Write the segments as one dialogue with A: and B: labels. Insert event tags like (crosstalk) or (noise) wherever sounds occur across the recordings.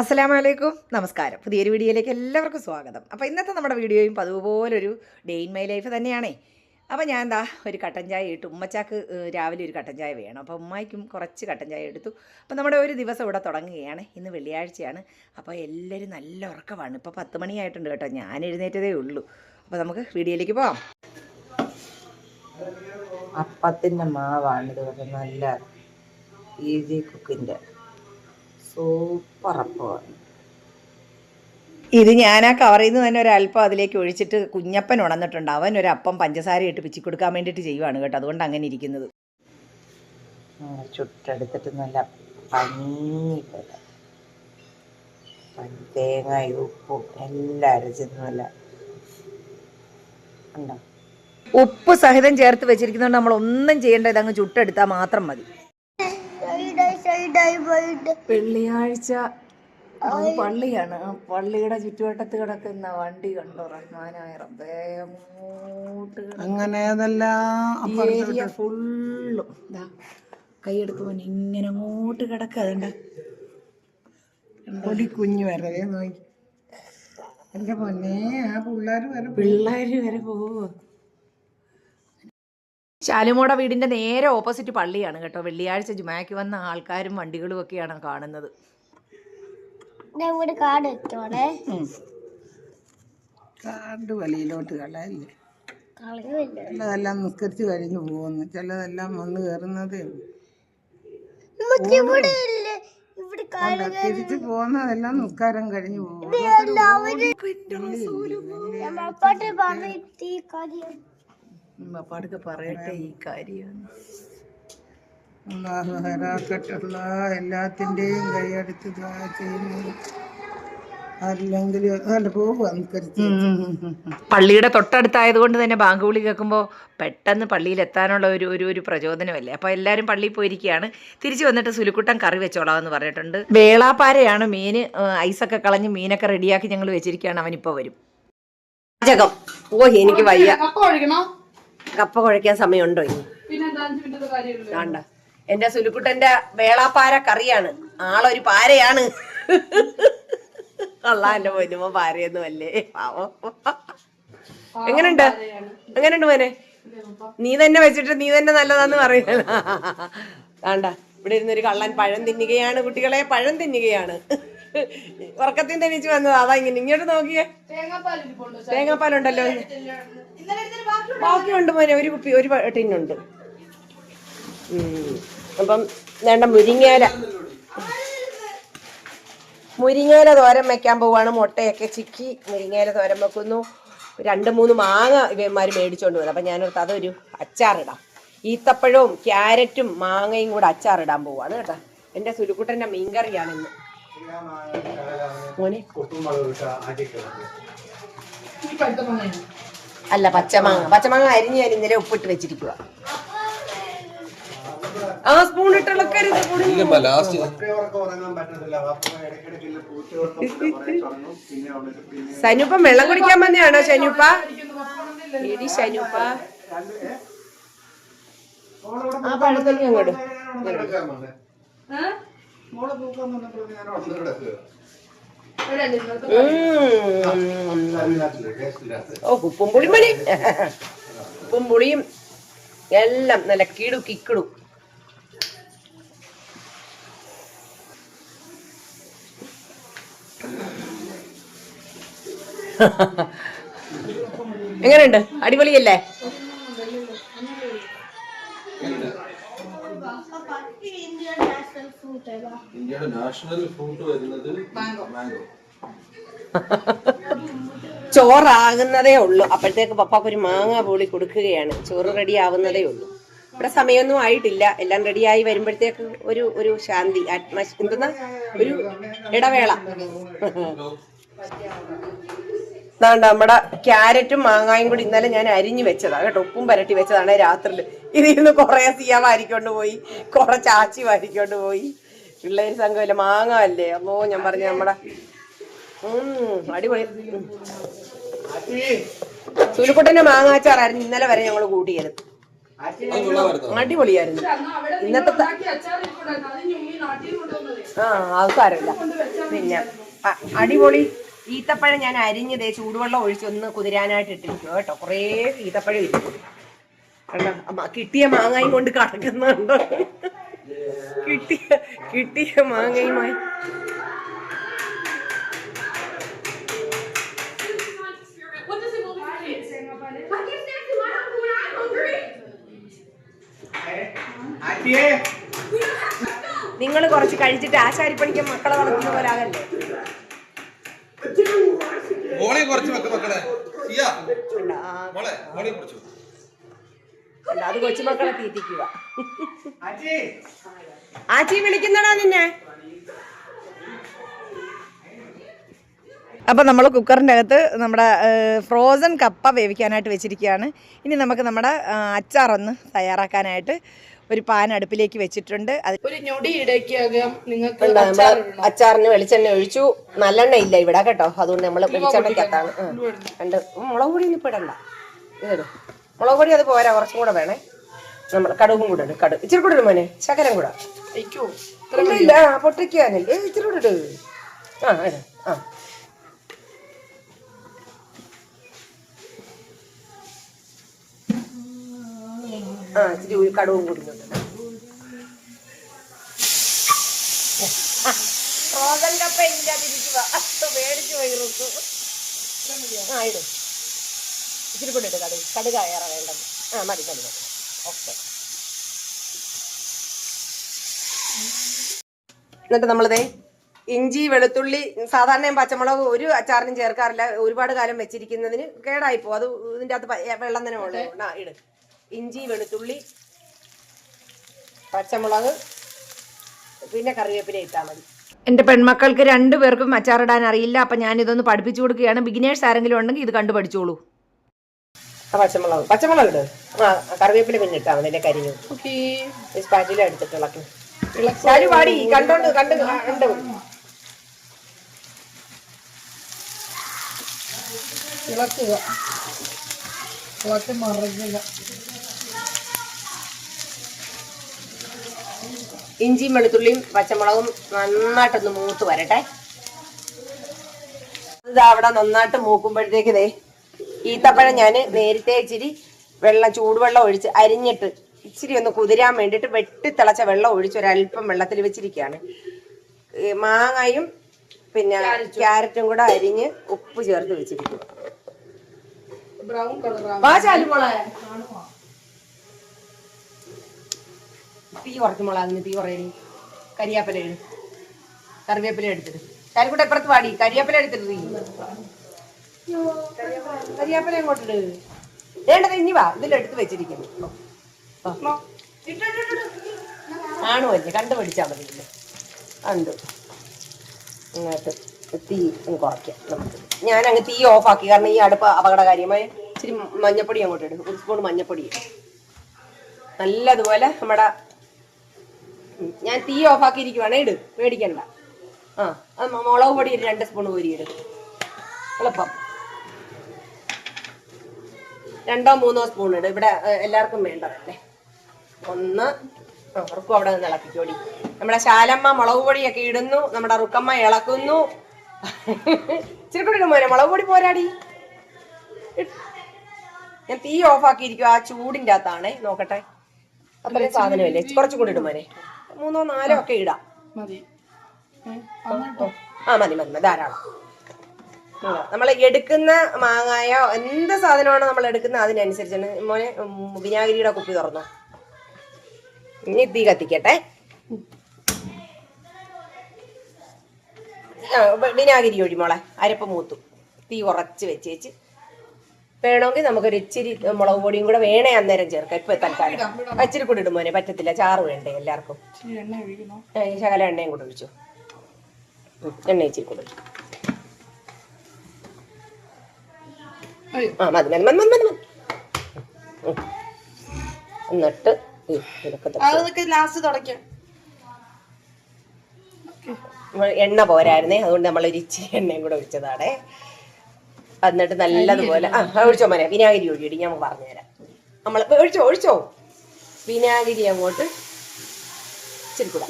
A: അസ്സലാമു അലൈക്കും നമസ്കാരം. പുതിയൊരു വീഡിയോയിലേക്ക് എല്ലാവർക്കും സ്വാഗതം. അപ്പോൾ ഇന്നത്തെ നമ്മുടെ വീഡിയോയും അതുപോലൊരു ഡേ ഇൻ മൈ ലൈഫ് തന്നെയാണേ. അപ്പോൾ ഞാൻ എന്താ ഒരു കട്ടൻ ചായ ഇട്ടു. ഉമ്മച്ചാക്ക് രാവിലെ ഒരു കട്ടൻ ചായ വേണം. അപ്പോൾ ഉമ്മായിക്കും കുറച്ച് കട്ടൻ ചായ എടുത്തു. അപ്പോൾ നമ്മുടെ ഒരു ദിവസം ഇവിടെ തുടങ്ങുകയാണ്. ഇന്ന് വെള്ളിയാഴ്ചയാണ്. അപ്പോൾ എല്ലാവരും നല്ല ഉറക്കമാണ്. ഇപ്പോൾ പത്ത് മണിയായിട്ടുണ്ട് കേട്ടോ. ഞാൻ എഴുന്നേറ്റതേ ഉള്ളൂ. അപ്പോൾ നമുക്ക് വീഡിയോയിലേക്ക് പോവാം.
B: അപ്പത്തിന്റെ മാവാണ് ഇത് നല്ല ഈസി കുക്കിന്റെ
A: ഇത് ഞാൻ ആ കവറിൽ നിന്ന് തന്നെ ഒരല്പം അതിലേക്ക് ഒഴിച്ചിട്ട് കുഞ്ഞപ്പൻ ഉണർന്നിട്ടുണ്ട്. അവൻ ഒരു അപ്പം പഞ്ചസാര ഇട്ട് പിച്ചി കൊടുക്കാൻ വേണ്ടിയിട്ട് ചെയ്യുവാണ് കേട്ടോ. അതുകൊണ്ട് അങ്ങനെ ഇരിക്കുന്നത്.
B: ചുട്ടെടുത്തിട്ട് നല്ല പഞ്ഞി പോലെ. പഞ്ഞി തേങ്ങയും ഉപ്പും എല്ലാം അരച്ചിട്ട് നല്ല ഉണ്ടോ?
A: ഉപ്പ് സഹിതം ചേർത്ത് വെച്ചിരിക്കുന്നതുകൊണ്ട് നമ്മൾ ഒന്നും ചെയ്യേണ്ട ഇതങ്ങ് ചുട്ടെടുത്താൽ മാത്രം മതി. വെള്ളിയാഴ്ച പള്ളിയാണ്. ആ പള്ളിയുടെ ചുറ്റുവട്ടത്ത് കിടക്കുന്ന വണ്ടി കണ്ടോ? റഹ്മാനായ റബ്ബേ
C: അങ്ങനെ
A: ഏരിയ ഫുള്ളും. ഇതാ കൈയെടുക്കുമ്പോൾ ഇങ്ങനെ അങ്ങോട്ട് കിടക്കാതുണ്ട് അതുണ്ട
C: പൊടി കുഞ്ഞു വരെ ദേ നോക്കി. എന്റെ പൊന്നേ ആ പിള്ളേർ വരെ
A: പിള്ളേര് വരെ പോവുക ശാലുമോടെ വീടിന്റെ നേരെ ഓപ്പോസിറ്റ് പള്ളിയാണ് കേട്ടോ. വെള്ളിയാഴ്ച ജുമാക്ക് വന്ന ആൾക്കാരും വണ്ടികളും ഒക്കെയാണ് കാണുന്നത്.
D: കാട് വെച്ചോടെ
C: കാണ്ട് വെളിയിലോട്ട് കളയല്ലേ? ചിലതെല്ലാം നിസ്കരിച്ച് കഴിഞ്ഞു പോകുന്നു. ചിലതെല്ലാം വന്ന് കയറുന്നതേ തിരിച്ച് പോകുന്നതെല്ലാം നിസ്കാരം കഴിഞ്ഞു പോകും
A: പപ്പാടൊക്കെ പറയട്ടെ ഈ കാര്യം
C: അള്ളാഹു ഹരാക്കട്ടുള്ള എല്ലാത്തിന്റെയും കൈയടുത്ത് ചെയ്യുന്നു.
A: പള്ളിയുടെ തൊട്ടടുത്തായത് കൊണ്ട് തന്നെ ബാങ്ക് വിളി കേൾക്കുമ്പോൾ പെട്ടെന്ന് പള്ളിയിൽ എത്താനുള്ള ഒരു ഒരു ഒരു പ്രചോദനമല്ലേ? അപ്പോൾ എല്ലാവരും പള്ളിയിൽ പോയിരിക്കുകയാണ്. തിരിച്ചു വന്നിട്ട് സുലുക്കുട്ടൻ കറി വെച്ചോളാം എന്ന് പറഞ്ഞിട്ടുണ്ട്. വേളാപ്പാരയാണ് മീൻ ഐസൊക്കെ കളഞ്ഞ് മീനൊക്കെ റെഡിയാക്കി ഞങ്ങൾ വെച്ചിരിക്കുകയാണ്. അവനിപ്പോൾ വരും.
E: പാചകം. ഓ എനിക്ക് വയ്യ. കപ്പ കുഴയ്ക്കാൻ സമയമുണ്ടോ ഇനി? വേണ്ട. എന്റെ സുലുക്കുട്ടന്റെ വേളാപ്പാര കറിയാണ്. ആളൊരു പാരയാണ്. അല്ല എന്റെ പൊന്നുമോ പാരയൊന്നും അല്ലേ? പാവോ. എങ്ങനുണ്ട്? എങ്ങനുണ്ട് മോനെ? നീ തന്നെ വെച്ചിട്ട് നീ തന്നെ നല്ലതാന്ന് പറയുന്നത് വേണ്ട. ഇവിടെ ഇരുന്നൊരു കള്ളൻ പഴം തിന്നുകയാണ് കുട്ടികളെ. പഴം തിന്നുകയാണ്. ഉറക്കത്തിൽ തെളിച്ച് വന്നത്. അതാ ഇങ്ങനെ ഇങ്ങോട്ട് നോക്കിയേ. തേങ്ങാപ്പാലുണ്ടല്ലോ. ബാക്കിയുണ്ട്. മോനെ. ഒരു കുപ്പി ഒരു ടിന്നുണ്ട്. അപ്പം വേണ്ട മുരിങ്ങേല മുരിങ്ങേല തോരൻ വെക്കാൻ പോവാണ്. മുട്ടയൊക്കെ ചിക്കി മുരിങ്ങേല തോരൻ വെക്കുന്നു. രണ്ട് മൂന്ന് മാങ്ങ ഇവന്മാർ മേടിച്ചോണ്ട് വരും അപ്പം ഞാനോർത്ത് അതൊരു അച്ചാറിടാം. ഈത്തപ്പഴവും ക്യാരറ്റും മാങ്ങയും കൂടെ അച്ചാറിടാൻ പോവാണ് കേട്ടോ. എന്റെ സുരുക്കുട്ടന്റെ മീൻകറിയാണ് ഇന്ന് അല്ല പച്ചമാങ്ങ. പച്ചമാങ്ങ അരിഞ്ഞ് ഞാൻ ഇന്നലെ ഉപ്പിട്ട് വെച്ചിരിക്കുക ആ സ്പൂൺ സനുപ്പ വെള്ളം കുടിക്കാൻ വന്നെയാണോ ശനുപ്പ എടി ശനുപ്പ ആ പഴത്തൊക്കെ അങ്ങോട്ട്. ഓ ഉപ്പും പുളിയും മതി. ഉപ്പും പുളിയും എല്ലാം നല്ല കിടു കിക്കിടും. എങ്ങനെയുണ്ട്? അടിപൊളിയല്ലേ?
F: ഇന്ത്യയുടെ നാഷണൽ ഫ്രൂട്ട് വരുന്നത് മാംഗോ (laughs)
E: ചോറാകുന്നതേ ഉള്ളൂ. അപ്പോഴത്തേക്ക് പപ്പാക്ക് ഒരു മാങ്ങ പൊളി കൊടുക്കുകയാണ്. ചോറ് റെഡി ആവുന്നതേ ഉള്ളൂ. ഇവിടെ സമയമൊന്നും ആയിട്ടില്ല. എല്ലാം റെഡിയായി വരുമ്പോഴത്തേക്ക് ഒരു ഒരു ശാന്തി ആത്മ എന്തെന്ന? ഒരു ഇടവേള. ഇതാണ്ട് നമ്മുടെ ക്യാരറ്റും മാങ്ങായും കൂടി ഇന്നലെ ഞാൻ അരിഞ്ഞു വെച്ചതാണ് കേട്ടോ ഉപ്പും പരട്ടി വെച്ചതാണ് രാത്രിയിൽ ഇതിൽ നിന്ന് കുറെ സിയ വാരിക്കൊണ്ട് പോയി. കുറെ ചാച്ചി വാരിക്കൊണ്ട് പോയി. പിള്ളേര് സംഘമില്ല മാങ്ങ അല്ലേ? അമ്മോ ഞാൻ പറഞ്ഞ നമ്മടെ അടിപൊളി. ഉം. സുലുക്കുട്ടന്റെ മാങ്ങാച്ചാറായിരുന്നു ഇന്നലെ വരെ ഞങ്ങൾ കൂട്ടിയത്. അടിപൊളിയായിരുന്നു. ഇന്നത്തെ ആ ആൾക്കാരല്ല. പിന്നെ അടിപൊളി ഈത്തപ്പഴം ഞാൻ അരിഞ്ഞതേ ചൂടുവെള്ളം ഒഴിച്ച് ഒന്ന് കുതിരാനായിട്ട് ഇട്ടിരിക്കും കേട്ടോ. കുറേ ഈത്തപ്പഴം ഇരിക്കും കിട്ടിയ മാങ്ങായും കൊണ്ട് കടക്കുന്നുണ്ടോ കിട്ടിയ കിട്ടിയ മാങ്ങയുമായി. നിങ്ങൾ കുറച്ച് കഴിച്ചിട്ട് ആശാരിപ്പണിക്ക് മക്കളെ വളർത്തുന്ന പോലെ ആകല്ലേ
F: മോളെ കുറച്ച് മക്കളെ. മോളെ മോളെ കുറച്ച്?
E: അത് കൊച്ചുമക്കളെ തീറ്റിക്കുക. ആച്ചി. വിളിക്കുന്നടാ നിന്നെ.
A: അപ്പോൾ നമ്മൾ കുക്കറിന്റെ അകത്ത് നമ്മുടെ ഫ്രോസൺ കപ്പ വേവിക്കാനായിട്ട് വെച്ചിരിക്കുകയാണ്. ഇനി നമുക്ക് നമ്മുടെ അച്ചാർ അച്ചാറൊന്ന് തയ്യാറാക്കാനായിട്ട് ഒരു പാൻ അടുപ്പിലേക്ക് വെച്ചിട്ടുണ്ട്. അത്
C: ഒരു ഞൊടി ഇടയ്ക്കകം നിങ്ങൾക്ക്
E: അച്ചാറിന് വെളിച്ചെണ്ണ ഒഴിച്ചു. നല്ലെണ്ണ ഇല്ല ഇവിടെ കേട്ടോ. അതുകൊണ്ട് നമ്മൾ വെളിച്ചെണ്ണയ്ക്കകത്താണ് രണ്ട് കണ്ട് മുളക് പൊടി ഇപ്പം ഇടണ്ട. ഇടും. മുളക് പൊടി അത് പോരാ കുറച്ചും കൂടെ വേണേ നമ്മൾ കടുവും കൂടെ ഇടും കടുക് ഇച്ചിരി കൂടെ ഇടും മോനെ ശകലം കൂടെ ഇല്ല, പൊട്ടിക്കാനല്ലേ ഇച്ചിരി കൂടെ ഇട് ആ ഇട് ആ ആ ഇച്ചിരി കടുവും കൂടി റോസൻ കപ്പ ഇതിന്റെ അതിരിക്കുക മേടിച്ചു പോയി ആ ഇടും ഇച്ചിരി കൂടെ ഇട്ട് കടുക് കടുക് ഏറെ വേണ്ടത് ആ മതി മതി മതി. ഓക്കെ. എന്നിട്ട് നമ്മളിതേ ഇഞ്ചി വെളുത്തുള്ളി സാധാരണ ഞാൻ പച്ചമുളക് ഒരു അച്ചാറിനും ചേർക്കാറില്ല. ഒരുപാട് കാലം വെച്ചിരിക്കുന്നതിന് കേടായിപ്പോ അത് ഇതിന്റെ അകത്ത് വെള്ളം തന്നെ ഉള്ളു. ആ ഇട്. ഇഞ്ചി വെളുത്തുള്ളി പച്ചമുളക് പിന്നെ കറിവേപ്പില ഇട്ടാൽ മതി.
A: എന്റെ പെൺമക്കൾക്ക് രണ്ടുപേർക്കും അച്ചാറിടാൻ അറിയില്ല. അപ്പം ഞാനിതൊന്ന് പഠിപ്പിച്ചു കൊടുക്കുകയാണ്. ബിഗിനേഴ്സ് ആരെങ്കിലും ഉണ്ടെങ്കിൽ ഇത് കണ്ടു പഠിച്ചോളൂ
E: ആ പച്ചമുളക്. പച്ചമുളക് ഇട്. ആ കറിവേപ്പില പിന്നെ ഇട്ടാൽ മതി കരിഞ്ഞു. സ്പാറ്റില എടുത്തിട്ട് ഇളക്കി. ചാലു പാടി കണ്ടോണ്ട് കണ്ട് കണ്ട്.
C: ഇളക്കുക. ഇളക്കി മറിക്കുക.
E: ഇഞ്ചിയും വെളുത്തുള്ളിയും പച്ചമുളകും നന്നായിട്ടൊന്ന് മൂത്ത് വരട്ടെ. ഇത് അവിടെ നന്നായിട്ട് മൂക്കുമ്പോഴത്തേക്ക് ദേ ഈത്തപ്പഴം ഞാൻ നേരത്തെ ഇച്ചിരി വെള്ളം ചൂടുവെള്ളം ഒഴിച്ച് അരിഞ്ഞിട്ട് ഇച്ചിരി ഒന്ന് കുതിരാൻ വേണ്ടിയിട്ട് വെട്ടിത്തിളച്ച വെള്ളം ഒഴിച്ച് ഒരല്പം വെള്ളത്തിൽ വെച്ചിരിക്കുകയാണ്. മാങ്ങയും പിന്നെ ക്യാരറ്റും. കൂടെ അരിഞ്ഞ് ഉപ്പ് ചേർത്ത് വെച്ചിരിക്കും തീ കുറച്ച് മുളകിന് തീ കുറയണി കരിയാപ്പല കറിവേപ്പില എടുത്തിട്ട് കരിക്കൂടെ എപ്പുറത്ത് പാടി കരിയാപ്പല എടുത്തിട്ട് തീ. കരിയാപ്പല എങ്ങോട്ടിട് വേണ്ടത് ഇനി വാ. ഇതിലെടുത്ത് വെച്ചിരിക്കുന്നു. ആണു അല്ലേ കണ്ടുപിടിച്ചാൽ മതി കണ്ടു. ഇങ്ങോട്ട് തീ കുറയ്ക്കാം നമുക്ക് ഞാൻ അങ്ങ് തീ ആക്കി. കാരണം ഈ അടുപ്പ് അപകടകാര്യമായി ഇച്ചിരി മഞ്ഞപ്പൊടി അങ്ങോട്ട് ഇടും. ഒരു സ്പൂൺ മഞ്ഞപ്പൊടി. നല്ലതുപോലെ നമ്മുടെ ഞാൻ തീ ഓഫാക്കിയിരിക്കുവാണേ ഇട്. പേടിക്കണ്ട ആ അത് മുളക് പൊടി രണ്ട് സ്പൂൺ കോരി ഇടും. എളുപ്പം. രണ്ടോ മൂന്നോ സ്പൂൺ ഇട്. ഇവിടെ എല്ലാവർക്കും വേണ്ടതല്ലേ ഒന്ന് ഉറക്കും അവിടെ നിന്ന് ഇളക്കിക്കോടി നമ്മുടെ ശാലമ്മ മുളക് പൊടിയൊക്കെ ഇടുന്നു. നമ്മുടെ റുക്കമ്മ ഇളക്കുന്നു. ഇച്ചിരി കൂടി ഇടും മോനെ. മുളക് പൊടി പോരാടി. ഞാൻ തീ ഓഫാക്കിയിരിക്കും ആ ചൂടിന്റെ അകത്താണ്. നോക്കട്ടെ. അത്രയും സാധനമല്ലേ? കുറച്ചും കൂടി ഇടും മോനെ. മൂന്നോ നാലോ ഒക്കെ ഇടാം. ആ മതി മതി. ധാരാളം. നമ്മൾ എടുക്കുന്ന മാങ്ങായ എന്ത് സാധനമാണോ നമ്മൾ എടുക്കുന്നത് അതിനനുസരിച്ചാണ്. മോനെ വിനാഗിരിയുടെ കുപ്പി തുറന്നു. ഇനി തീ കത്തിക്കട്ടെ. വിനാഗിരി ഒഴി മോളെ. അരപ്പ് മൂത്തു. തീ ഉറച്ച് വെച്ച് വെച്ച്. വേണമെങ്കിൽ നമുക്കൊരു ഇച്ചിരി മുളക് പൊടിയും കൂടെ വേണേ അന്നേരം ചേർക്കാം. ഇപ്പൊ തൽക്കാലം. ഇച്ചിരി കൂടി ഇടും മോനെ. പറ്റത്തില്ല. ചാറ് വേണ്ടേ എല്ലാവർക്കും? ശകല എണ്ണയും കൂടെ ഒഴിച്ചു. എണ്ണ ഇച്ചിരി കൂടെ ഒഴിച്ചു. ആ മതി മതി മതി മതി. എന്നിട്ട്
C: അതൊക്കെ ലാസ്റ്റ് തുടയ്ക്കാം.
E: എണ്ണ പോരായിരുന്നേ അതുകൊണ്ട് നമ്മൾ ഒരു ഇച്ചിരി എണ്ണയും കൂടെ ഒഴിച്ചതാണേ. എന്നിട്ട് നല്ലതുപോലെ ആ ആ, ഒഴിച്ചോ മോനെ വിനാഗിരി ഒഴിയടി ഞാൻ പറഞ്ഞുതരാം. നമ്മൾ ഒഴിച്ചോ ഒഴിച്ചോ. വിനാഗിരി അങ്ങോട്ട് ഇച്ചിരി കൂടെ.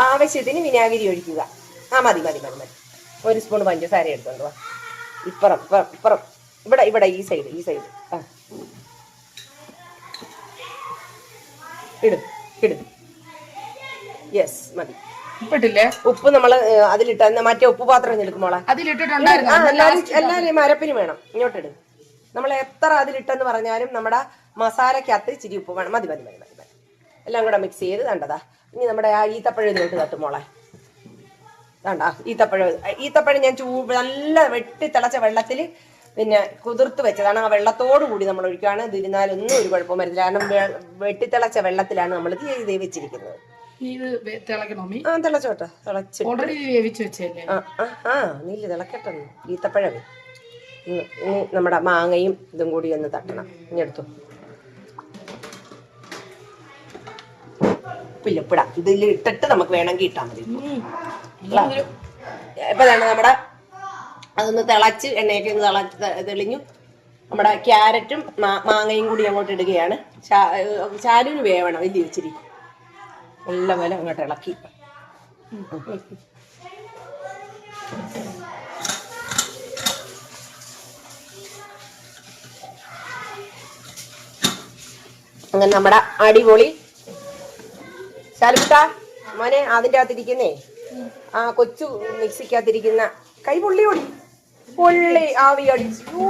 E: ആവശ്യത്തിന് വിനാഗിരി ഒഴിക്കുക. ആ മതി മതി മതി മതി. ഒരു സ്പൂൺ പഞ്ചസാര എടുത്തോണ്ട് വാ. ഇപ്പുറം ഇപ്പുറം ഇവിടെ ഇവിടെ ഈ സൈഡ് ഈ സൈഡ് ആ. ഇട് ഇട്. യെസ് മതി. ഉപ്പ് നമ്മൾ അതിലിട്ട മറ്റേ ഉപ്പ് പാത്രം എടുക്കുമ്പോളെ
C: അതിലിട്ടിട്ടുണ്ടായിരുന്നു?
E: മരപ്പിന് വേണം. ഇങ്ങോട്ടിട് നമ്മൾ എത്ര അതിലിട്ടെന്ന് പറഞ്ഞാലും നമ്മുടെ മസാലക്കകത്ത് ഇച്ചിരി ഉപ്പ് വേണം. മതി മതി മതി മതി മതി. എല്ലാം കൂടെ മിക്സ് ചെയ്ത് കണ്ടതാ. ഇനി നമ്മുടെ ആ ഈത്തപ്പഴം ഇതിലോട്ട് തട്ടും മോളെ. വേണ്ട ഈത്തപ്പഴം. ഈത്തപ്പഴം ഞാൻ ചൂ നല്ല വെട്ടി തിളച്ച വെള്ളത്തിൽ പിന്നെ കുതിർത്ത് വെച്ചതാണ്. ആ വെള്ളത്തോടു കൂടി നമ്മൾ ഒഴിക്കുകയാണ്. ഇതിരുന്നാലൊന്നും ഒരു കുഴപ്പം വരില്ല കാരണം വെട്ടി വെട്ടിത്തിളച്ച വെള്ളത്തിലാണ് നമ്മൾ ഇത് വെച്ചിരിക്കുന്നത്.
C: ഇത്
E: ആ തിളച്ചോട്ടെ. ആ ആ നീൽ തിളക്കട്ടെ ഈത്തപ്പഴമേ ഇനി നമ്മുടെ മാങ്ങയും ഇതും കൂടി ഒന്ന് തട്ടണം. ഇനി എടുത്തു. ഉപ്പില്ല ഇതിൽ ഇട്ടിട്ട് നമുക്ക് വേണമെങ്കിൽ ഇട്ടാൽ മതി. ഇല്ല. ഇപ്പൊ തന്നെ നമ്മുടെ അതൊന്ന് തിളച്ച് എണ്ണയൊക്കെ ഒന്ന് തിളച്ച് തെളിഞ്ഞു. നമ്മുടെ ക്യാരറ്റും മാങ്ങയും കൂടി അങ്ങോട്ട് ഇടുകയാണ്. ചാലുവിന് വേവണം വലിയ ഇച്ചിരി. നല്ല പോലെ അങ്ങോട്ട് ഇളക്കി. അങ്ങനെ നമ്മുടെ അടിപൊളി. ചാലുട്ടാ മോനെ അതിന്റെ അകത്തിരിക്കുന്നേ. ആ കൊച്ചു മിക്സിക്കകത്തിരിക്കുന്ന കൈ പൊള്ളി ഓടി. പൊള്ളി ആവി അടിച്ചു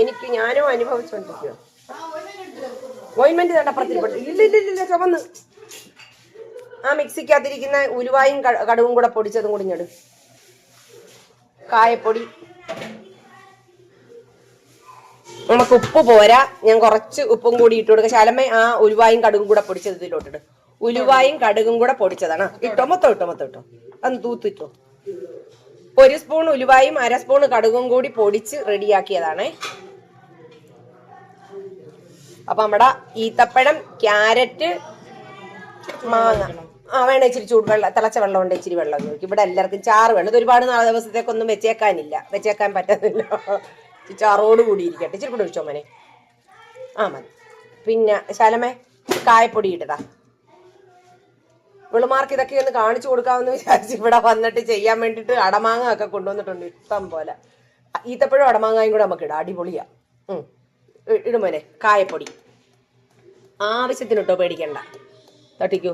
E: എനിക്ക് ഞാനും അനുഭവിച്ചോണ്ടിരിക്കുക ഓയിൻമെന്റ് തണ്ടപ്പുറത്തിൽ ഇല്ല ഇല്ല ഇല്ല, ഇല്ല ആ മിക്സിക്കകത്തിരിക്കുന്ന ഉലുവായും കടുവും കൂടെ പൊടിച്ചതും കൂടി ഞെടു കായപ്പൊടി. നമുക്ക് ഉപ്പ് പോരാ. ഞാൻ കുറച്ച് ഉപ്പും കൂടി ഇട്ട് കൊടുക്കുക ശലമേ ആ ഉലുവായും കടുകും കൂടെ പൊടിച്ചത് ഇതിലോട്ടിട്ട് ഉലുവായും കടുകും കൂടെ പൊടിച്ചതാണ്. ഇട്ടോ മൊത്തം ഇട്ടോ മൊത്തം ഇട്ടോ. അന്ന് തൂത്തിട്ടോ ഒരു സ്പൂൺ ഉലുവായും അര സ്പൂൺ കടുകും കൂടി പൊടിച്ച് റെഡിയാക്കിയതാണേ. അപ്പൊ നമ്മുടെ ഈത്തപ്പഴം ക്യാരറ്റ് മാങ്ങ. ആ വേണം ഇച്ചിരി ചൂടുവെള്ളം തിളച്ച വെള്ളം ഉണ്ട് ഇച്ചിരി വെള്ളം നോക്കി ഇവിടെ എല്ലാവർക്കും ചാറ് വേണം. ഇത് ഒരുപാട് നാല് ദിവസത്തേക്കൊന്നും വെച്ചേക്കാനില്ല. വെച്ചേക്കാൻ പറ്റുന്നില്ല. ചാറോട് കൂടി ഇരിക്കട്ടെ. ഇച്ചിരി കൂടെ ഒഴിച്ചോ മോനെ? ആ മതി. പിന്നെ ശാലമേ കായപ്പൊടി ഇട്ടതാ വിളുമാർക്ക് ഇതൊക്കെ ഒന്ന് കാണിച്ചു കൊടുക്കാമെന്ന് വിചാരിച്ച് ഇവിടെ വന്നിട്ട് ചെയ്യാൻ വേണ്ടിട്ട് അടമാങ്ങ ഒക്കെ കൊണ്ടുവന്നിട്ടുണ്ട്. ഇഷ്ടം പോലെ. ഈത്തപ്പഴം അടമാങ്ങയും കൂടെ നമുക്ക് ഇടാം. അടിപൊളിയാ. ഉം. ഇടുമോനെ കായപ്പൊടി. ആവശ്യത്തിന് ഇട്ടോ പേടിക്കണ്ട. തട്ടിക്കൂ.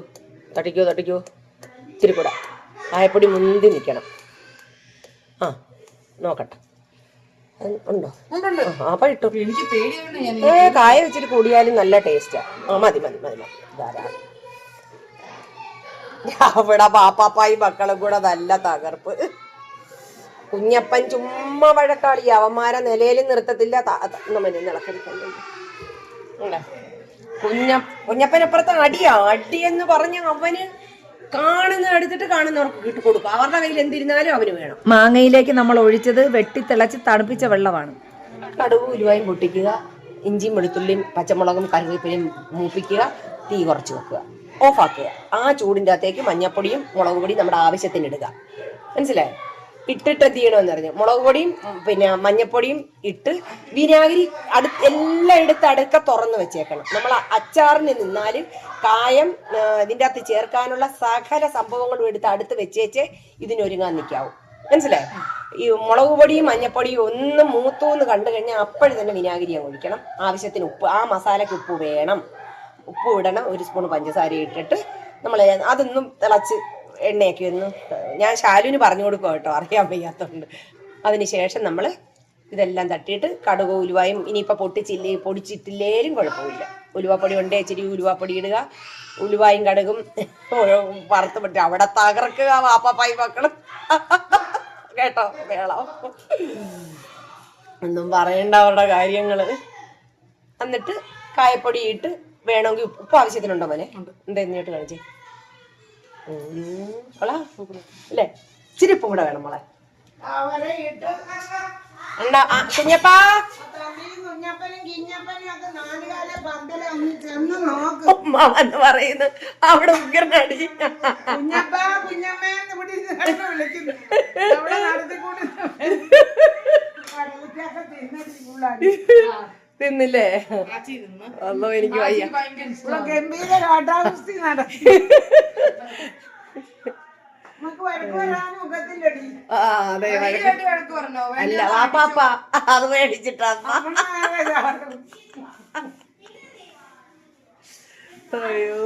E: തട്ടിക്കൂ തട്ടിക്കൂ. ഇത്തിരി കൂടെ. കായപ്പൊടി മുന്തി നിൽക്കണം ആ നോക്കട്ടെ. ഉണ്ടോ? അപ്പൊ ഇട്ടു ഏ കായ വെച്ചിട്ട് കൂടിയാലും നല്ല ടേസ്റ്റാ ആ മതി മതി മതി മതി. ധാരാളം. അവിടെ പാപ്പാപ്പായി മക്കളും കൂടെ നല്ല തകർപ്പ്. കുഞ്ഞപ്പൻ ചുമ്മാ വഴക്കാളി. അവന്മാരെ നിലയിൽ നിർത്തത്തില്ല. നിളക്കടിക്കണ്ടേ? കുഞ്ഞ കുഞ്ഞപ്പനപ്പുറത്ത് അടിയാ അടി എന്ന് പറഞ്ഞ അവന് കാണുന്ന എടുത്തിട്ട് കാണുന്നവർക്ക് കിട്ടി കൊടുക്കും. അവരുടെ കയ്യിൽ എന്തിരുന്നാലും അവന് വേണം.
A: മാങ്ങയിലേക്ക് നമ്മൾ ഒഴിച്ചത് വെട്ടിത്തിളച്ച് തണുപ്പിച്ച വെള്ളമാണ്.
E: കടുവ് ഉരുവായും പൊട്ടിക്കുക. ഇഞ്ചിയും വെളുത്തുള്ളിയും പച്ചമുളകും കറിവേപ്പിലയും മൂപ്പിക്കുക. തീ കുറച്ച് വെക്കുക. ഓഫാക്കുക. ആ ചൂടിന്റെ അകത്തേക്ക് മഞ്ഞപ്പൊടിയും മുളക് പൊടിയും നമ്മുടെ ആവശ്യത്തിന് ഇടുക. മനസ്സിലായോ? ഇട്ടിട്ട് എന്ത് ചെയ്യണമെന്ന് പറഞ്ഞു മുളക് പൊടിയും പിന്നെ മഞ്ഞപ്പൊടിയും ഇട്ട് വിനാഗിരി അടു എല്ലാം എടുത്ത് അടുക്ക തുറന്ന് വെച്ചേക്കണം. നമ്മൾ അച്ചാറിന് നിന്നാൽ കായം ഇതിന്റെ അകത്ത് ചേർക്കാനുള്ള സകല സംഭവങ്ങളും എടുത്ത് അടുത്ത് വെച്ചേച്ച് ഇതിനൊരുങ്ങാൻ നിൽക്കാവും. മനസ്സിലായോ? ഈ മുളക് പൊടിയും മഞ്ഞപ്പൊടിയും ഒന്ന് മൂത്തു എന്ന് കണ്ടു കഴിഞ്ഞാൽ അപ്പോഴും തന്നെ വിനാഗിരി അങ്ങ് ഒഴിക്കണം. ആവശ്യത്തിന് ഉപ്പ് ആ മസാലയ്ക്ക് ഉപ്പ് വേണം. ഉപ്പ് ഇടണം ഒരു സ്പൂൺ പഞ്ചസാര ഇട്ടിട്ട് നമ്മൾ അതൊന്നും തിളച്ച് എണ്ണയൊക്കെ ഒന്ന് ഞാൻ ശാലുവിന് പറഞ്ഞു കൊടുക്കുക കേട്ടോ അറിയാൻ വയ്യാത്തതുകൊണ്ട് അതിന് ശേഷം നമ്മൾ ഇതെല്ലാം തട്ടിയിട്ട് കടുക് ഉലുവായും ഇനിയിപ്പോൾ പൊട്ടിച്ചില്ലേ പൊടിച്ചിട്ടില്ലേലും കുഴപ്പമില്ല. ഉലുവാപ്പൊടി ഉണ്ടേ ഇച്ചിരി ഉലുവാപ്പൊടി ഇടുക. ഉലുവായും കടുകും വറുത്ത് പറ്റും അവിടെ തകർക്കുക വാപ്പാപ്പായി വെക്കണം കേട്ടോ വേളോ ഒന്നും പറയണ്ട അവരുടെ കാര്യങ്ങൾ എന്നിട്ട് കായപ്പൊടി ഇട്ട് വേണമെങ്കിൽ ഉപ്പ് ആവശ്യത്തിനുണ്ടോ മോനെ? എന്താ എന്നിട്ട് കാണിച്ചേ? കൊള്ളാം. അല്ലേ? ഇച്ചിരി ഉപ്പും കൂടെ വേണം മോളെ. ഉണ്ടാ കുഞ്ഞപ്പാ? എന്ന് പറയുന്നു. അവിടെ ഉഗ്രനടി.
C: കുഞ്ഞപ്പ
E: തിന്നില്ലേ അല്ലോ എനിക്ക് വയ്യ. ആ അതെ അല്ല വാപ്പാപ്പ അത് മേടിച്ചിട്ടാ അയ്യോ.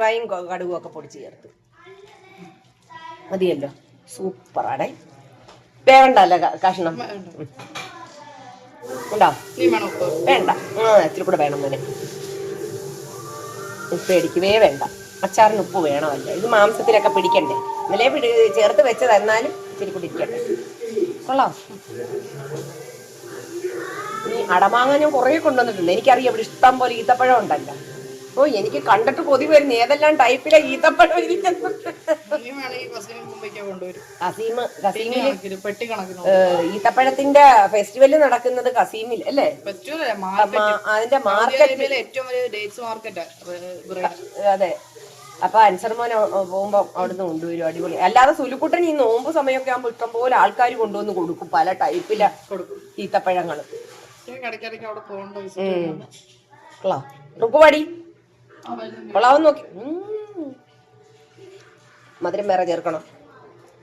E: വായും കടുകും ഒക്കെ പൊടിച്ച് ചേർത്ത്. മതിയല്ലോ. സൂപ്പറാണേ. വേണ്ടല്ലേ കഷ്ണം. ഉണ്ടോ? വേണ്ട. ആ ഇത്തിരി കൂടെ വേണം മോനെ. പേടിക്കുവേ വേണ്ട. അച്ചാറിന് ഉപ്പ് വേണമല്ല. ഇത് മാംസത്തിലൊക്കെ പിടിക്കണ്ടേ? ഇന്നലെ പിടി ചേർത്ത് വെച്ചത്. എന്നാലും ഇത്തിരി കൂടി ഇരിക്കട്ടെ. കൊള്ളാം. ഈ അടമാങ്ങ ഞാൻ കുറേ കൊണ്ടുവന്നിട്ടുണ്ട്. എനിക്കറിയാം ഇവിടെ ഇഷ്ടം പോലെ ഈത്തപ്പഴം ഉണ്ടല്ലോ. ഓ എനിക്ക് കണ്ടിട്ട് കൊതി വരുന്നു. ഏതെല്ലാം ടൈപ്പിലെ ഈത്തപ്പഴം ഇരിക്കുന്നു കസീമ് കസീമിൽ ഈത്തപ്പഴത്തിന്റെ ഫെസ്റ്റിവൽ നടക്കുന്നത് കസീമിൽ അല്ലേ? അതിന്റെ മാർക്കറ്റ്
G: ഏറ്റവും വലിയ ഡേറ്റ്സ് മാർക്കറ്റ്
E: അതെ. അപ്പൊ അൻസർ മോൻ പോകുമ്പോ അവിടുന്ന് കൊണ്ടുവരും അടിപൊളി. അല്ലാതെ സുലുക്കുട്ടൻ ഈ നോമ്പ് സമയമൊക്കെ ആകുമ്പോ ഇഷ്ടംപോലെ ആൾക്കാർ കൊണ്ടുവന്ന് കൊടുക്കും പല ടൈപ്പിലെ. കൊള്ളാം. റുക്കുപാടി കൊള്ളാവും നോക്കി. മധുരം വേറെ ചേർക്കണോ.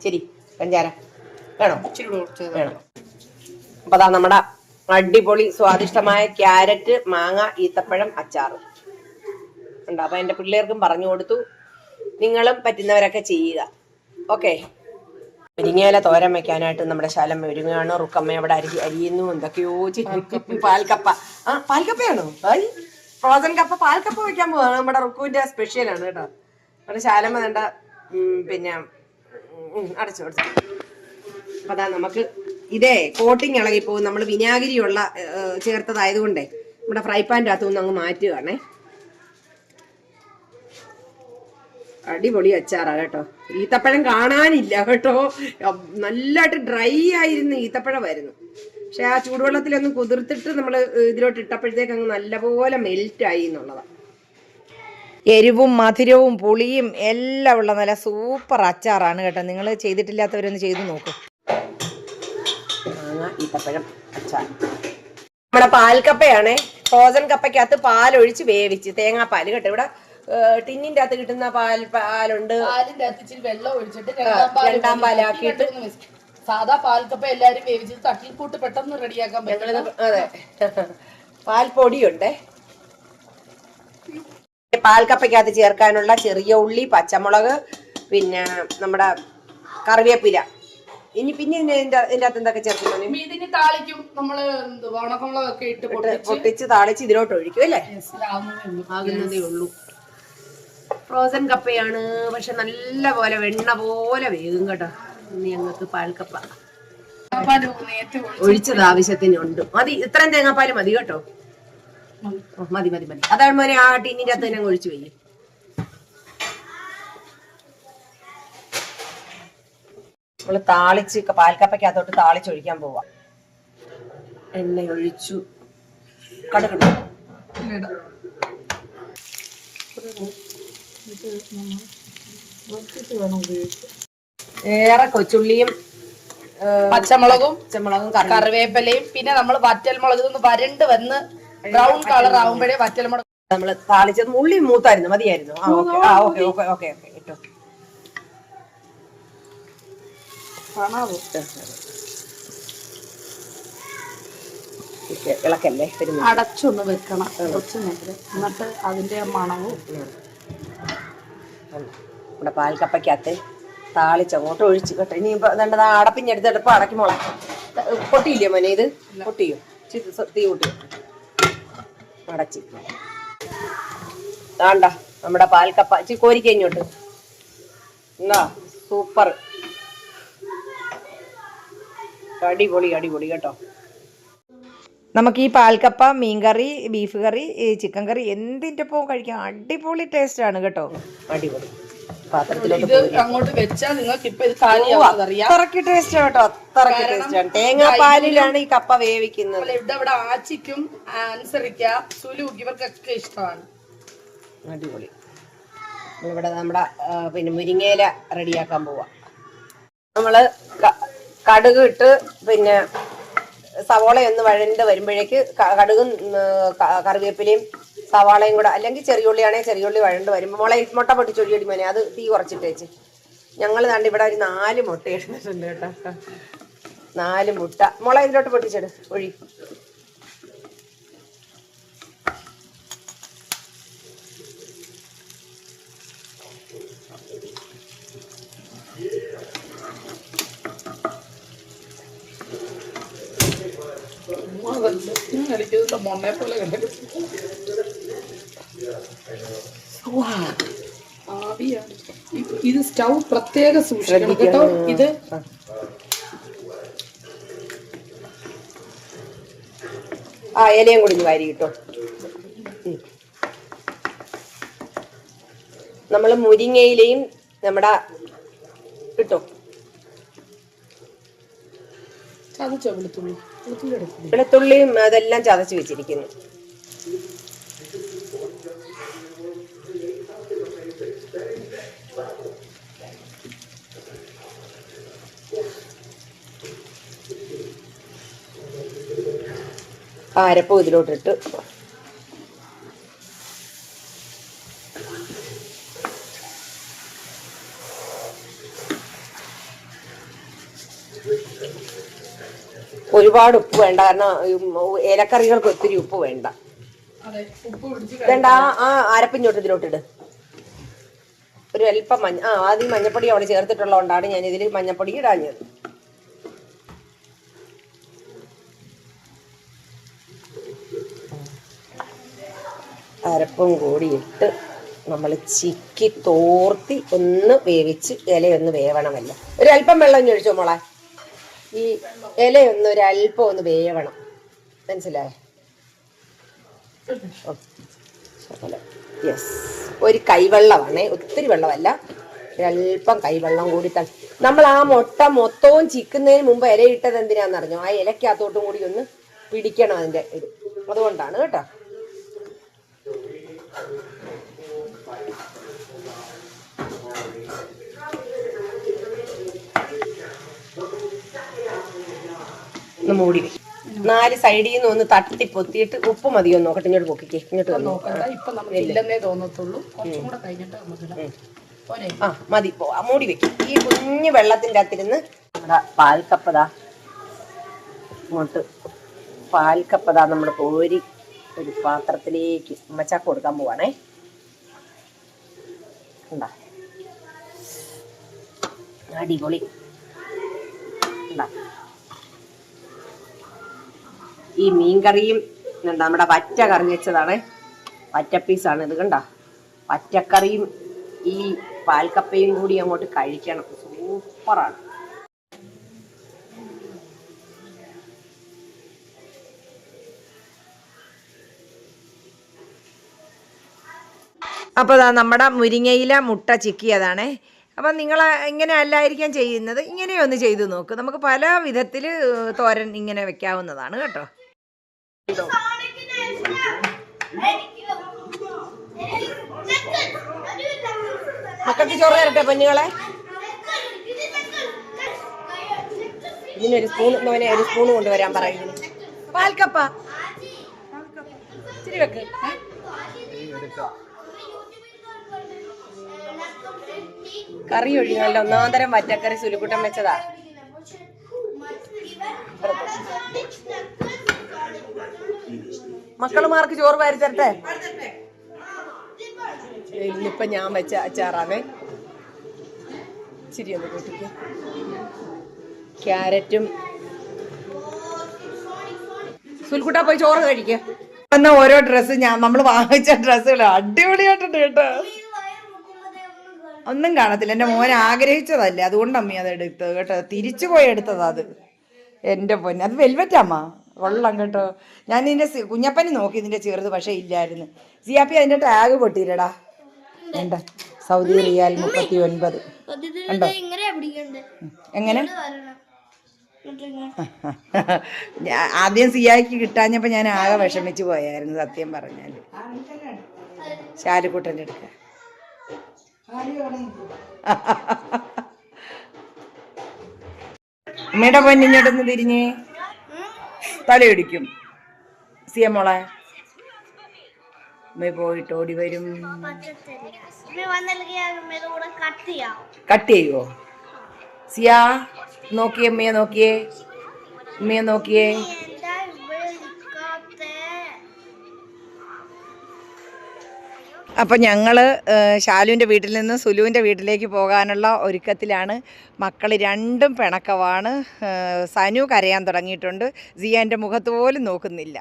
E: ശരി പഞ്ചാര. വേണോ? വേണം. അപ്പൊ അതാ നമ്മുടെ അടിപൊളി സ്വാദിഷ്ടമായ ക്യാരറ്റ് മാങ്ങ ഈത്തപ്പഴം അച്ചാറ്. ഉണ്ട് അപ്പൊ എന്റെ പിള്ളേർക്കും പറഞ്ഞു കൊടുത്തു. നിങ്ങളും പറ്റുന്നവരൊക്കെ ചെയ്യുക. ഓക്കെ. മുരിങ്ങയില തോരൻ വെക്കാനായിട്ട് നമ്മുടെ ശാലം ഒരുങ്ങുകയാണ്. റുക്കമ്മ അവിടെ അരി അരിയുന്നു. എന്തൊക്കെയോ പാൽക്കപ്പ. ആ പാൽക്കപ്പയാണോ? ഹായ് ഫ്രോസൺ കപ്പ പാൽക്കപ്പ വെക്കാൻ പോവാണ്. നമ്മുടെ റുക്കുവിന്റെ സ്പെഷ്യൽ ആണ് കേട്ടോ. അവിടെ ശാലമ്മ വേണ്ട പിന്നെ അടച്ചു അടച്ചു അപ്പൊ അതാ നമുക്ക് ഇതേ കോട്ടിങ് ഇളകി പോകും. നമ്മൾ വിനാഗിരിയുള്ള ചേർത്തതായത് ചേർത്തതായതുകൊണ്ടേ നമ്മുടെ ഫ്രൈ പാന്റെ അകത്തുനിന്ന് അങ്ങ് മാറ്റുകയാണേ. അടിപൊളി അച്ചാറാ കേട്ടോ. ഈത്തപ്പഴം കാണാനില്ല കേട്ടോ. നല്ലായിട്ട് ഡ്രൈ ആയിരുന്ന ഈത്തപ്പഴമായിരുന്നു. പക്ഷെ ആ ചൂടുവെള്ളത്തിലൊന്ന് കുതിർത്തിട്ട് നമ്മൾ ഇതിലോട്ട് ഇട്ടപ്പോഴത്തേക്ക് അങ്ങ് നല്ലപോലെ മെൽറ്റ് ആയി എന്നുള്ളതാണ്
A: എരിവും മധുരവും പുളിയും എല്ലാം ഉള്ള നല്ല സൂപ്പർ അച്ചാറാണ് കേട്ടോ. നിങ്ങൾ ചെയ്തിട്ടില്ലാത്തവരൊന്ന് ചെയ്തു നോക്കൂ.
E: മാങ്ങ ഈത്തപ്പഴം അച്ചാർ. നമ്മുടെ പാൽക്കപ്പയാണേ. ഫ്രോസൺ കപ്പയ്ക്കകത്ത് പാലൊഴിച്ച് വേവിച്ച് തേങ്ങാപ്പാൽ കേട്ടോ. ഇവിടെ ടിന്നിന്റെ അകത്ത് കിട്ടുന്ന പാൽ പാലുണ്ട്.
G: വെള്ളം ഒഴിച്ചിട്ട്
E: രണ്ടാം പാലാക്കിയിട്ട്
G: സാധാ പാൽക്കപ്പ എല്ലാരും വേവിച്ചത് തട്ടിൽ കൂട്ട് പെട്ടെന്ന് റെഡിയാക്കാൻ പറ്റും.
E: അതെ. പാൽപ്പൊടിയുണ്ടേ? പാൽക്കപ്പയ്ക്കകത്ത് ചേർക്കാനുള്ള ചെറിയ ഉള്ളി പച്ചമുളക് പിന്നെ നമ്മുടെ കറിവേപ്പില. ഇനി പിന്നെ ഇതിന്റെ അകത്ത് എന്തൊക്കെ ചേർക്കുന്നു
G: ഇതിന് താളിക്കും. നമ്മൾ എന്തുവാ ഉണക്കമുളകൊക്കെ ഇട്ട് പൊട്ടിച്ച്
E: താളിച്ച് ഇതിലോട്ട് ഒഴിക്കും അല്ലേ. ആകുന്നതേ ഉള്ളൂ. ഫ്രോസൺ കപ്പയാണ്. പക്ഷെ നല്ല പോലെ വെണ്ണ പോലെ വേകും കേട്ടോ. ഇനി ഞങ്ങൾക്ക് പാൽക്കപ്പ. ഒഴിച്ചത് ആവശ്യത്തിനുണ്ട് മതി ഇത്രയും തേങ്ങാപ്പാൽ മതി കേട്ടോ. മതി. മതി മതി അതാണ് മോനെ ആ ടീനിന്റെ അകത്ത് തന്നെ ഒഴിച്ചു പോയി നമ്മൾ താളിച്ച് പാൽക്കപ്പയ്ക്കകത്തോട്ട് താളിച്ചൊഴിക്കാൻ പോവാ. എണ്ണ ഒഴിച്ചു. കടുകണ്ടോ ഏറെ കൊച്ചുള്ളിയും
G: പച്ചമുളകും
E: പച്ചമുളകും
G: കറിവേപ്പലയും പിന്നെ നമ്മൾ വറ്റൽമുളക് ഇതൊന്ന് വരണ്ട് വന്ന് ബ്രൗൺ കളർ ആവുമ്പോഴേ വറ്റൽമുളക്
E: നമ്മൾ താളിച്ചത് ഉള്ളി മൂത്തായിരുന്നു മതിയായിരുന്നു. ആ ഓക്കെ. ആ ഓക്കെ ഓക്കെ ഓക്കെ ഓക്കെ ഇട്ടോ. ഓക്കെ, ഇളക്കല്ലേ?
G: അടച്ചൊന്ന് വെക്കണം കുറച്ച് നേരം. എന്നിട്ട് അതിന്റെ മണവും
E: നമ്മുടെ പാൽക്കപ്പയ്ക്കകത്ത് താളിച്ചങ്ങോട്ട് ഒഴിച്ച് കേട്ടോ. ഇനി അടപ്പിഞ്ഞെടുത്തിട്ട് ഇപ്പൊ അടക്കി മുള. പൊട്ടിയില്ലേ മോനെ ഇത്? പൊട്ടിയോ? തീ കൂട്ടി അടച്ച്. താണ്ട നമ്മുടെ പാൽക്കപ്പ. ചി കോരിക്ക ഇങ്ങോട്ട്. എന്നാ സൂപ്പർ. അടിപൊളി അടിപൊളി കേട്ടോ.
A: നമുക്ക് ഈ പാൽക്കപ്പ മീൻകറി ബീഫ് കറി ചിക്കൻ കറി എന്തിന്റെ ഒപ്പവും കഴിക്കാം? അടിപൊളി ടേസ്റ്റാണ് കേട്ടോ.
E: അടിപൊളി. പാത്രത്തിലോട്ട്
G: അങ്ങോട്ട് വെച്ചാൽ നിങ്ങൾക്ക് ഇപ്പൊ ഇത്
E: അത്രയ്ക്ക് ടേസ്റ്റ് കേട്ടോ. അത്രയ്ക്ക് ടേസ്റ്റ് ആണ്. തേങ്ങാപ്പാലിലാണ് ഈ കപ്പ വേവിക്കുന്നത്.
G: ഇവിടെ ഇവിടെ ആച്ചിക്കും ആൻസറിക്ക സുലൂക്ക് ഇവർക്കൊക്കെ ഇഷ്ടമാണ്.
E: അടിപൊളി. നമ്മളിവിടെ നമ്മുടെ പിന്നെ മുരിങ്ങയില റെഡിയാക്കാൻ പോവാ. നമ്മൾ കടുക് ഇട്ട് പിന്നെ സവോളയൊന്ന് വഴണ്ട് വരുമ്പോഴേക്ക് കടുകും കറിവേപ്പിലയും സവാളയും കൂടെ അല്ലെങ്കിൽ ചെറിയുള്ളിയാണെങ്കിൽ ചെറിയുള്ളി വഴണ്ട് വരുമ്പോൾ മോളെ മുട്ട പൊട്ടിച്ചൊഴിയടി മോനെ അത് തീ കുറച്ചിട്ടേച്ച് ഞങ്ങൾ കണ്ട് ഇവിടെ ഒരു നാല് മുട്ട ഇടുന്നുണ്ട് കേട്ടോ. നാല് മുട്ട. മുള ഇതിലോട്ട് പൊട്ടിച്ചെടു ഒഴി.
G: മൊണ്ണെ പോലെ കണ്ടു ആവിയാണ് ഇത് ഇത് സ്റ്റൗ പ്രത്യേക സൂക്ഷിക്കണം കേട്ടോ. ഇത്
E: ആ ഇലയും കൂടി വാരി കിട്ടോ നമ്മൾ മുരിങ്ങയിലയും നമ്മുടെ കിട്ടോ
G: ചതച്ചോ വെളുത്തുള്ളി? വെളുത്തുള്ളി
E: അതെല്ലാം ചതച്ച് വെച്ചിരിക്കുന്നു. അരപ്പും ഇതിലോട്ടിട്ട്. ഒരുപാട് ഉപ്പ് വേണ്ട. കാരണം ഏലക്കറികൾക്ക് ഇലക്കറികൾക്ക് ഒത്തിരി ഉപ്പ് വേണ്ട. വേണ്ട ആ- ആ അരപ്പിഞ്ഞോട്ട് ഇതിലോട്ടിട്. ഒരു അല്പം മഞ്ഞ ആ ആദ്യം മഞ്ഞപ്പൊടി അവിടെ ചേർത്തിട്ടുള്ളതുകൊണ്ടാണ് ഞാൻ ഇതിൽ മഞ്ഞപ്പൊടി ഇടാഞ്ഞത്. അരപ്പും കൂടി ഇട്ട് നമ്മൾ ചിക്കി തോർത്തി ഒന്ന് വേവിച്ച് ഇലയൊന്ന് വേവണമല്ല. ഒരല്പം വെള്ളം ഒഴിച്ചോ മോളെ? ഈ ഇലയൊന്ന് ഒരല്പം ഒന്ന് വേവണം. മനസ്സിലായോ? യെസ് ഒരു കൈവെള്ളമാണേ ഒത്തിരി വെള്ളമല്ല. ഒരല്പം കൈവെള്ളം കൂടി തന്നെ നമ്മൾ ആ മുട്ട മൊത്തവും ചിക്കുന്നതിന് മുമ്പ് ഇല ഇട്ടത് എന്തിനാണെന്നറിഞ്ഞോ? ആ ഇലക്കകത്തോട്ടും കൂടി ഒന്ന് പിടിക്കണം അതിന്റെ ഇത്. അതുകൊണ്ടാണ് കേട്ടോ. ഒന്ന് മൂടി. നാല് സൈഡിൽ നിന്ന് ഒന്ന് തട്ടി പൊത്തിയിട്ട് ഉപ്പ് മതിയോ നോക്കട്ടെ ഇങ്ങോട്ട് പൊക്കിക്കേ ഇങ്ങോട്ട്
G: പോരെ.
E: ആ മതി. മൂടി വെക്കും. ഈ കുഞ്ഞു വെള്ളത്തിന്റെ അകത്തിരുന്ന് നമ്മുടെ പാൽക്കപ്പതാ ഇങ്ങോട്ട് പാൽക്കപ്പതാ നമ്മൾ കോരി ഒരു പാത്രത്തിലേക്ക് ഉമ്മച്ചാക്ക് കൊടുക്കാൻ പോവാണേ. അടിപൊളി. ഈ മീൻകറിയും എന്താ നമ്മുടെ പറ്റ കറി വെച്ചതാണ്. പറ്റ പീസാണ് ഇത് കണ്ട? പറ്റക്കറിയും ഈ പാൽക്കപ്പയും കൂടി അങ്ങോട്ട് കഴിക്കണം. സൂപ്പറാണ്.
A: അപ്പോൾ നമ്മുടെ മുരിങ്ങയില മുട്ട ചിക്കിയതാണേ. അപ്പം നിങ്ങൾ ഇങ്ങനെ അല്ലായിരിക്കാം ചെയ്യുന്നത്. ഇങ്ങനെയൊന്ന് ചെയ്തു നോക്ക്. നമുക്ക് പല വിധത്തിൽ തോരൻ ഇങ്ങനെ വെക്കാവുന്നതാണ് കേട്ടോ.
E: മക്കൾക്ക് ചോറ് തരട്ടെ പൊന്നുകളെ? ഇതിനൊരു സ്പൂൺ മോനെ ഒരു സ്പൂൺ കൊണ്ടുവരാൻ പറയുന്നു.
A: പാൽക്കപ്പ.
E: ഇച്ചിരി വെക്ക്. കറി ഒഴിഞ്ഞല്ല ഒന്നാം തരം വറ്റക്കറി സുലുക്കുട്ടം വെച്ചതാ. മക്കളുമാർക്ക് ചോറ് വാരി ഇന്നിപ്പൊ ഞാൻ വെച്ച അച്ചാറാണേ ഇച്ചിരി കൂട്ടിക്ക്. ക്യാരറ്റും. സുൽക്കുട്ട പോയി ചോറ് കഴിക്കുക
A: എന്നാ ഓരോ ഡ്രസ്സ് ഞാൻ നമ്മൾ വാങ്ങിച്ച ഡ്രസ്സുകൾ അടിപൊളിയായിട്ടുണ്ട് കേട്ടോ. ഒന്നും കാണത്തില്ല. എന്റെ മോൻ ആഗ്രഹിച്ചതല്ലേ. അതുകൊണ്ട് അമ്മി അത് എടുത്തത് കേട്ടോ. തിരിച്ചു പോയി എടുത്തതാ അത്. എന്റെ പൊന്നെ. അത് വെൽവെറ്റ് അമ്മ കൊള്ളാം കേട്ടോ. ഞാൻ ഇതിന്റെ കുഞ്ഞപ്പനി നോക്കി ഇതിന്റെ ചെറുത് പക്ഷേ ഇല്ലായിരുന്നു. സിയാപ്പി അതിന്റെ ടാഗ് പൊട്ടിയില്ലടാ. വേണ്ട സൗദി റിയാൽ മുപ്പത്തി ഒൻപത്
D: ഉണ്ടോ
A: എങ്ങനെ ആദ്യം സിയായിക്ക് കിട്ടാഞ്ഞപ്പോൾ ഞാൻ ആകെ വിഷമിച്ച് പോയായിരുന്നു സത്യം പറഞ്ഞാൽ ശാലുക്കുട്ടന്റെ അടുക്ക അമ്മയുടെ പൊന്നിഞ്ഞിടന്ന് തിരിഞ്ഞ്. തലയിടിക്കും. സിയ മോളെ. ഉമ്മ പോയിട്ട് ഓടി വരും.
D: കട്ട്
A: ചെയ്യുവോ? സിയാ നോക്കിയേ ഉമ്മയെ നോക്കിയേ. ഉമ്മയെ നോക്കിയേ. അപ്പം ഞങ്ങൾ ശാലുവിന്റെ വീട്ടിൽ നിന്ന് സുലുവിന്റെ വീട്ടിലേക്ക് പോകാനുള്ള ഒരുക്കത്തിലാണ് മക്കൾ രണ്ടും പിണക്കമാണ് സനു കരയാൻ തുടങ്ങിയിട്ടുണ്ട്. സിയാന്റെ മുഖത്ത് പോലും നോക്കുന്നില്ല.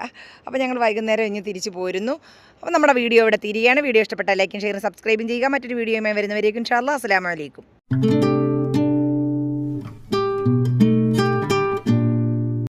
A: അപ്പോൾ ഞങ്ങൾ വൈകുന്നേരം ഇനി തിരിച്ചു പോരുന്നു. അപ്പോൾ നമ്മുടെ വീഡിയോ ഇവിടെ തിരികെയാണ് വീഡിയോ ഇഷ്ടപ്പെട്ട ലൈക്കും ഷെയറും സബ്സ്ക്രൈബും ചെയ്യുക. മറ്റൊരു വീഡിയോയുമായി വരുന്നവരേക്കും ഷാല്ലാ അസ്സലാമു അലൈക്കും.